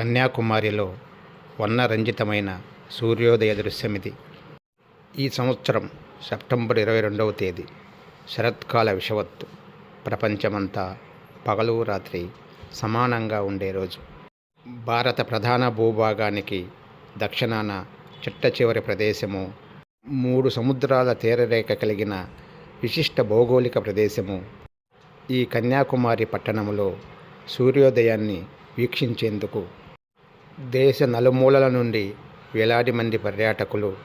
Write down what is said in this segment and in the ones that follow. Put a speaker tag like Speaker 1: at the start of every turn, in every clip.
Speaker 1: కన్యాకుమారిలో వర్ణరంజితమైన సూర్యోదయ దృశ్యమిది. ఈ సంవత్సరం సెప్టెంబర్ ఇరవై రెండవ తేదీ. శరత్కాల విషవత్తు. ప్రపంచమంతా పగలు రాత్రి సమానంగా ఉండే రోజు. భారత ప్రధాన భూభాగానికి దక్షిణాన చిట్ట చివరి ప్రదేశము మూడు సముద్రాల తీరరేఖ కలిగిన విశిష్ట భౌగోళిక ప్రదేశము. ఈ కన్యాకుమారి పట్టణంలో సూర్యోదయాన్ని వీక్షించేందుకు దేశ నలుమూలల నుండి వేలాది మంది పర్యాటకులు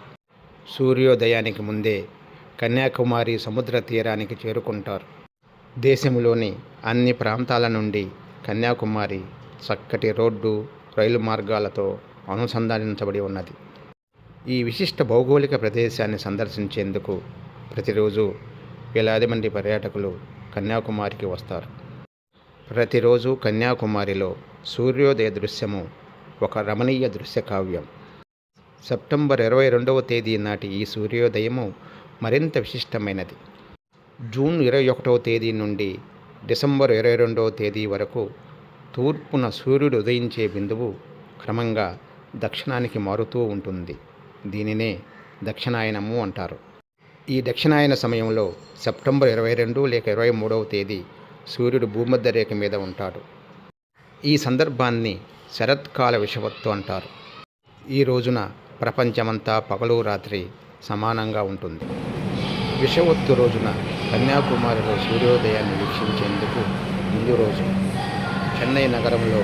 Speaker 1: సూర్యోదయానికి ముందే కన్యాకుమారి సముద్ర తీరానికి చేరుకుంటారు. దేశంలోని అన్ని ప్రాంతాల నుండి కన్యాకుమారి చక్కటి రోడ్డు రైలు మార్గాలతో అనుసంధానించబడి ఉన్నది. ఈ విశిష్ట భౌగోళిక ప్రదేశాన్ని సందర్శించేందుకు ప్రతిరోజు వేలాది మంది పర్యాటకులు కన్యాకుమారికి వస్తారు. ప్రతిరోజు కన్యాకుమారిలో సూర్యోదయ దృశ్యము ఒక రమణీయ దృశ్య కావ్యం. సెప్టెంబర్ ఇరవై రెండవ తేదీ నాటి ఈ సూర్యోదయము మరింత విశిష్టమైనది. జూన్ ఇరవై ఒకటవ తేదీ నుండి డిసెంబర్ ఇరవై రెండవ తేదీ వరకు తూర్పున సూర్యుడు ఉదయించే బిందువు క్రమంగా దక్షిణానికి మారుతూ ఉంటుంది. దీనినే దక్షిణాయనము అంటారు. ఈ దక్షిణాయన సమయంలో సెప్టెంబర్ ఇరవై రెండు లేక ఇరవై మూడవ తేదీ సూర్యుడు భూమధ్య రేఖ మీద ఉంటాడు. ఈ సందర్భాన్ని శరత్కాల విషవత్తు అంటారు. ఈ రోజున ప్రపంచమంతా పగలు రాత్రి సమానంగా ఉంటుంది. విషవత్తు రోజున కన్యాకుమారిలో సూర్యోదయాన్ని వీక్షించేందుకు ముందు రోజు చెన్నై నగరంలో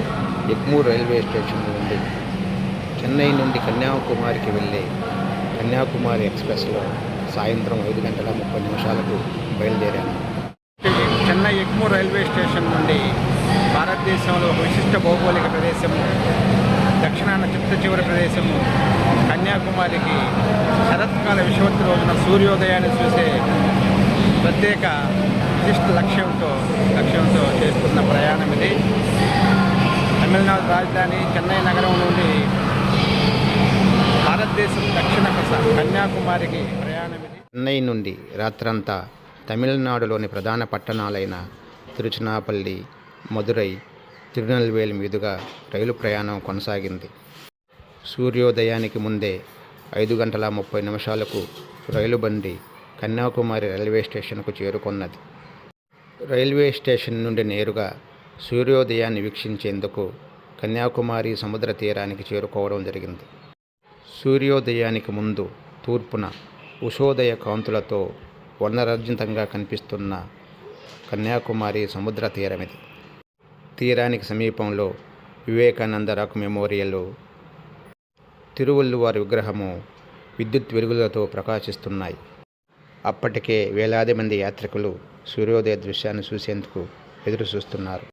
Speaker 1: ఎగ్మూర్ రైల్వే స్టేషన్ నుండి చెన్నై నుండి కన్యాకుమారికి వెళ్ళే కన్యాకుమారి ఎక్స్ప్రెస్లో సాయంత్రం ఐదు గంటల ముప్పై నిమిషాలకు బయలుదేరాను.
Speaker 2: చెన్నై ఎగ్మూర్ రైల్వే స్టేషన్ నుండి భారతదేశంలో ఒక విశిష్ట భౌగోళిక ప్రదేశము దక్షిణాన చిత్త చివరి ప్రదేశము కన్యాకుమారికి శరత్కాల విషవత్తు రోజున సూర్యోదయాన్ని చూసే ప్రత్యేక విశిష్ట లక్ష్యంతో లక్ష్యంతో చేస్తున్న ప్రయాణం ఇది. తమిళనాడు రాజధాని చెన్నై నగరం నుండి భారతదేశం దక్షిణ కన్యాకుమారికి ప్రయాణం ఇది.
Speaker 1: చెన్నై నుండి రాత్రంతా తమిళనాడులోని ప్రధాన పట్టణాలైన తిరుచునాపల్లి మదురై తిరునెల్వేలి మీదుగా రైలు ప్రయాణం కొనసాగింది. సూర్యోదయానికి ముందే ఐదు గంటల ముప్పై నిమిషాలకు రైలు బండి కన్యాకుమారి రైల్వే స్టేషన్కు చేరుకున్నది. రైల్వే స్టేషన్ నుండి నేరుగా సూర్యోదయాన్ని వీక్షించేందుకు కన్యాకుమారి సముద్ర తీరానికి చేరుకోవడం జరిగింది. సూర్యోదయానికి ముందు తూర్పున ఉషోదయ కాంతులతో వర్ణరంజితంగా కనిపిస్తున్న కన్యాకుమారి సముద్ర తీరమిది. తీరానికి సమీపంలో వివేకానంద రాక్ మెమోరియల్ తిరువల్లువారి విగ్రహము విద్యుత్ వెలుగులతో ప్రకాశిస్తున్నాయి. అప్పటికే వేలాది మంది యాత్రికులు సూర్యోదయ దృశ్యాన్ని చూసేందుకు ఎదురు చూస్తున్నారు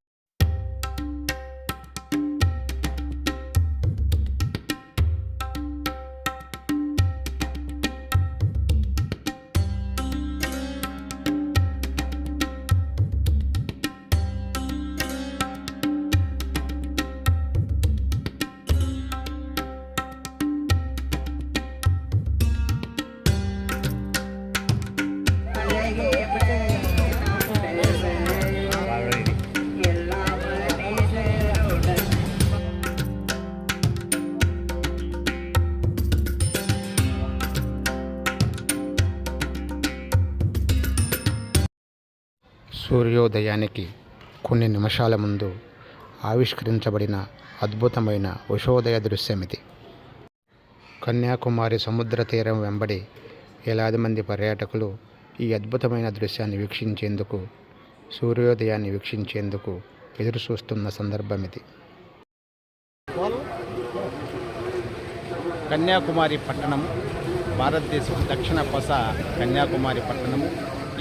Speaker 1: సూర్యోదయానికి కొన్ని నిమిషాల ముందు ఆవిష్కరించబడిన అద్భుతమైన ఉషోదయ ఇది కన్యాకుమారి సముద్ర తీరం వెంబడి వేలాది మంది పర్యాటకులు ఈ అద్భుతమైన దృశ్యాన్ని వీక్షించేందుకు సూర్యోదయాన్ని వీక్షించేందుకు ఎదురు చూస్తున్న సందర్భం ఇది
Speaker 2: కన్యాకుమారి పట్టణము భారతదేశం దక్షిణ కొస కన్యాకుమారి పట్టణము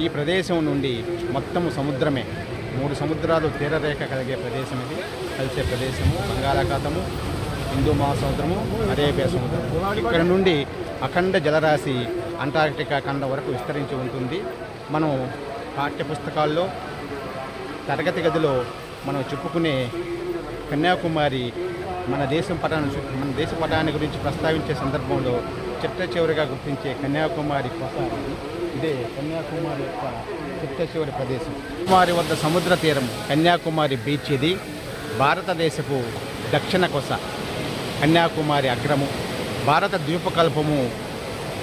Speaker 2: ఈ ప్రదేశం నుండి మొత్తము సముద్రమే. మూడు సముద్రాలు తీరరేఖ కలిగే ప్రదేశం ఇది. కలిసే ప్రదేశము బంగాళాఖాతము హిందూ మహాసముద్రము అరేబియా సముద్రం ఇక్కడ నుండి అఖండ జలరాశి అంటార్క్టికా ఖండ వరకు విస్తరించి ఉంటుంది. మనం పాఠ్య పుస్తకాల్లో తరగతి గదిలో మనం చెప్పుకునే కన్యాకుమారి మన దేశం పటాన్ని మన దేశ పటాన్ని గురించి ప్రస్తావించే సందర్భంలో చిట్ట చివరిగా గుర్తించే కన్యాకుమారి కోసం ఇదే కన్యాకుమారి యొక్క చిత్తశివరి ప్రదేశం. కుమారి వద్ద సముద్ర తీరం కన్యాకుమారి బీచ్ ఇది. భారతదేశపు దక్షిణ కొస కన్యాకుమారి అగ్రము. భారత ద్వీపకల్పము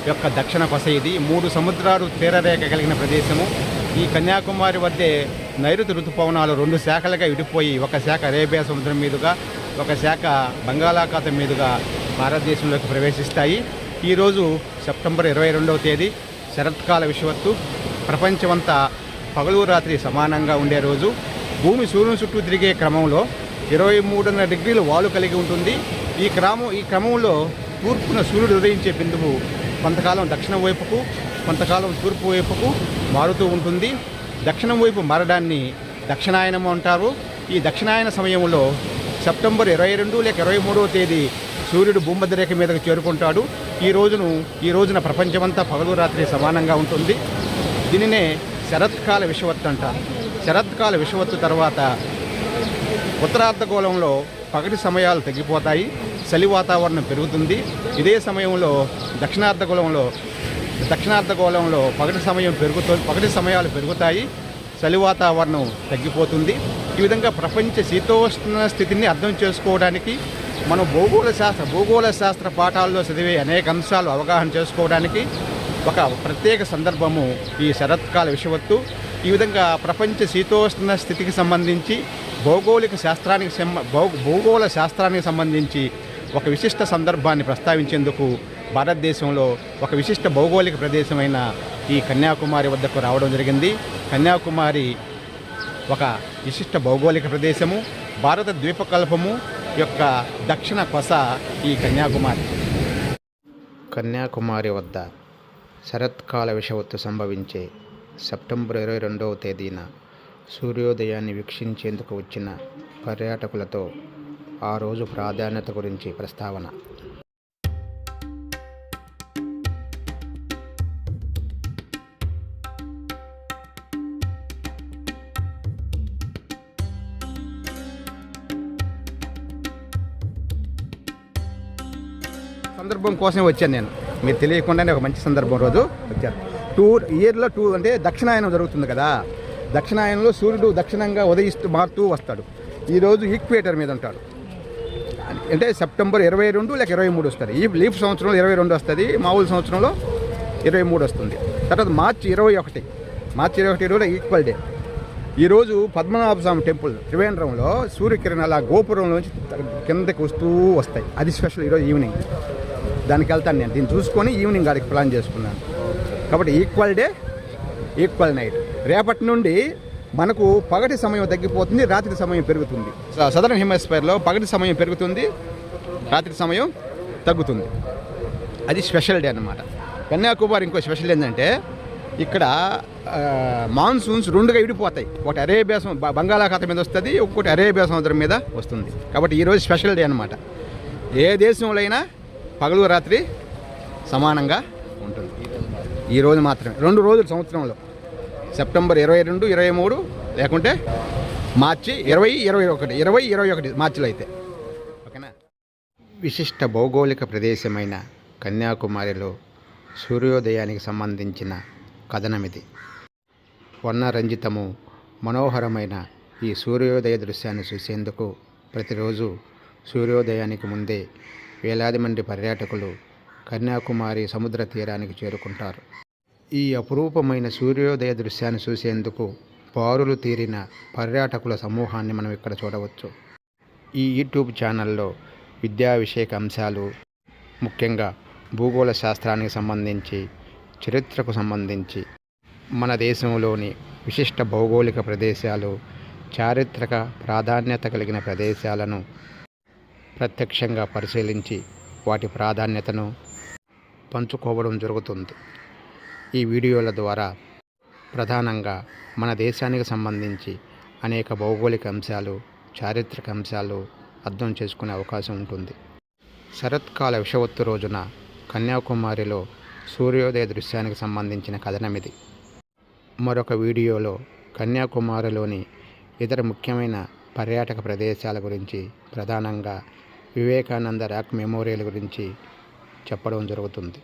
Speaker 2: యొక్క దక్షిణ కొస ఇది. మూడు సముద్రాలు తీరరేఖ కలిగిన ప్రదేశము. ఈ కన్యాకుమారి వద్దే నైరుతి ఋతుపవనాలు రెండు శాఖలుగా విడిపోయి ఒక శాఖ అరేబియా సముద్రం మీదుగా ఒక శాఖ బంగాళాఖాతం మీదుగా భారతదేశంలోకి ప్రవేశిస్తాయి. ఈరోజు సెప్టెంబర్ ఇరవై రెండవ తేదీ. శరత్కాల విషవత్తు. ప్రపంచమంతా పగలు రాత్రి సమానంగా ఉండే రోజు. భూమి సూర్యుని చుట్టూ తిరిగే క్రమంలో ఇరవై మూడున్నర డిగ్రీలు వాలు కలిగి ఉంటుంది. ఈ క్రమం ఈ క్రమంలో తూర్పున సూర్యుడు ఉదయించే బిందువు కొంతకాలం దక్షిణం వైపుకు కొంతకాలం తూర్పు వైపుకు మారుతూ ఉంటుంది. దక్షిణం వైపు మారడాన్ని దక్షిణాయనం అంటారు. ఈ దక్షిణాయన సమయంలో సెప్టెంబర్ ఇరవై రెండు లేక ఇరవై మూడవ తేదీ సూర్యుడు భూమధ్యరేఖ మీదకు చేరుకుంటాడు. ఈ రోజును ఈ రోజున ప్రపంచమంతా పగలు రాత్రి సమానంగా ఉంటుంది. దీనినే శరత్కాల విషవత్తు అంటారు. శరత్కాల విషవత్తు తర్వాత ఉత్తరార్ధగోళంలో పగటి సమయాలు తగ్గిపోతాయి. చలి వాతావరణం పెరుగుతుంది. ఇదే సమయంలో దక్షిణార్ధగోళంలో దక్షిణార్ధగోళంలో పగటి సమయం పెరుగుతూ పగటి సమయాలు పెరుగుతాయి. చలి వాతావరణం తగ్గిపోతుంది. ఈ విధంగా ప్రపంచ శీతోష్ణ స్థితిని అర్థం చేసుకోవడానికి మనం భూగోళ శాస్త్ర భూగోళ శాస్త్ర పాఠాల్లో చదివే అనేక అంశాలు అవగాహన చేసుకోవడానికి ఒక ప్రత్యేక సందర్భము ఈ శరత్కాల విషవత్తు ఈ విధంగా ప్రపంచ శీతోష్ణ స్థితికి సంబంధించి భౌగోళిక శాస్త్రానికి భౌ- భూగోళ శాస్త్రానికి సంబంధించి ఒక విశిష్ట సందర్భాన్ని ప్రస్తావించేందుకు భారతదేశంలో ఒక విశిష్ట భౌగోళిక ప్రదేశమైన ఈ కన్యాకుమారి వద్దకు రావడం జరిగింది. కన్యాకుమారి ఒక విశిష్ట భౌగోళిక ప్రదేశము భారత ద్వీపకల్పము యొక్క దక్షిణ కొస ఈ కన్యాకుమారి.
Speaker 1: కన్యాకుమారి వద్ద శరత్కాల విషవత్తు సంభవించే సెప్టెంబర్ ఇరవై రెండవ తేదీన సూర్యోదయాన్ని వీక్షించేందుకు వచ్చిన పర్యాటకులతో ఆ రోజు ప్రాధాన్యత గురించి ప్రస్తావన.
Speaker 2: సందర్భం కోసమే వచ్చాను నేను. మీరు తెలియకుండానే ఒక మంచి సందర్భం రోజు వచ్చాను టూర్ ఇయర్లో టూ అంటే దక్షిణాయనం జరుగుతుంది కదా. దక్షిణాయనంలో సూర్యుడు దక్షిణంగా ఉదయిస్తూ మారుతూ వస్తాడు. ఈరోజు ఈక్వేటర్ మీద ఉంటాడు. అంటే సెప్టెంబర్ ఇరవై రెండు లేక ఇరవై మూడు వస్తుంది ఈ లీఫ్ సంవత్సరంలో ఇరవై రెండు వస్తుంది మామూలు సంవత్సరంలో ఇరవై మూడు వస్తుంది. తర్వాత మార్చి ఇరవై ఒకటి. మార్చి ఇరవై ఒకటి కూడా ఈక్వల్ డే. ఈరోజు పద్మనాభ స్వామి టెంపుల్ త్రివేంద్రంలో సూర్యకిరణాలు ఆ గోపురంలోంచి కిందకి వస్తూ వస్తాయి. అది స్పెషల్ ఈరోజు ఈవినింగ్. దానికి వెళ్తాను నేను. దీన్ని చూసుకొని ఈవినింగ్ గాడికి ప్లాన్ చేసుకున్నాను. కాబట్టి ఈక్వల్ డే ఈక్వల్ నైట్. రేపటి నుండి మనకు పగటి సమయం తగ్గిపోతుంది రాత్రి సమయం పెరుగుతుంది. సదరన్ హెమిస్ఫియర్లో పగటి సమయం పెరుగుతుంది రాత్రి సమయం తగ్గుతుంది. అది స్పెషల్ డే అన్నమాట. కన్యాకుమారి ఇంకో స్పెషల్ ఏంటంటే ఇక్కడ మాన్సూన్స్ రెండుగా విడిపోతాయి. ఒకటి అరేబియా బ- బంగాళాఖాతం మీద వస్తుంది ఒక్కొక్కటి అరేబియా సముద్రం మీద వస్తుంది. కాబట్టి ఈరోజు స్పెషల్ డే అనమాట ఏ దేశంలో అయినా పగలు రాత్రి సమానంగా ఉంటుంది. ఈరోజు మాత్రమే. రెండు రోజులు సంవత్సరంలో. సెప్టెంబర్ ఇరవై రెండు ఇరవై మూడు లేకుంటే మార్చి ఇరవై ఇరవై ఒకటి ఇరవై ఇరవై ఒకటి మార్చిలో అయితే. ఓకేనా?
Speaker 1: విశిష్ట భౌగోళిక ప్రదేశమైన కన్యాకుమారిలో సూర్యోదయానికి సంబంధించిన కథనమిది. వర్ణరంజితము మనోహరమైన ఈ సూర్యోదయ దృశ్యాన్ని చూసేందుకు ప్రతిరోజు సూర్యోదయానికి ముందే వేలాది మంది పర్యాటకులు కన్యాకుమారి సముద్ర తీరానికి చేరుకుంటారు. ఈ అపురూపమైన సూర్యోదయ దృశ్యాన్ని చూసేందుకు బారులు తీరిన పర్యాటకుల సమూహాన్ని మనం ఇక్కడ చూడవచ్చు. ఈ యూట్యూబ్ ఛానల్లో విద్యా విషయక అంశాలు ముఖ్యంగా భూగోళ శాస్త్రానికి సంబంధించి చరిత్రకు సంబంధించి మన దేశంలోని విశిష్ట భౌగోళిక ప్రదేశాలు చారిత్రక ప్రాధాన్యత కలిగిన ప్రదేశాలను ప్రత్యక్షంగా పరిశీలించి వాటి ప్రాధాన్యతను పంచుకోవడం జరుగుతుంది. ఈ వీడియోల ద్వారా ప్రధానంగా మన దేశానికి సంబంధించి అనేక భౌగోళిక అంశాలు చారిత్రక అంశాలు అర్థం చేసుకునే అవకాశం ఉంటుంది. శరత్కాల విషవత్తు రోజున కన్యాకుమారిలో సూర్యోదయ దృశ్యానికి సంబంధించిన కథనమిది. మరొక వీడియోలో కన్యాకుమారిలోని ఇతర ముఖ్యమైన పర్యాటక ప్రదేశాల గురించి ప్రధానంగా వివేకానంద ర్యాక్ మెమోరియల్ గురించి చెప్పడం జరుగుతుంది.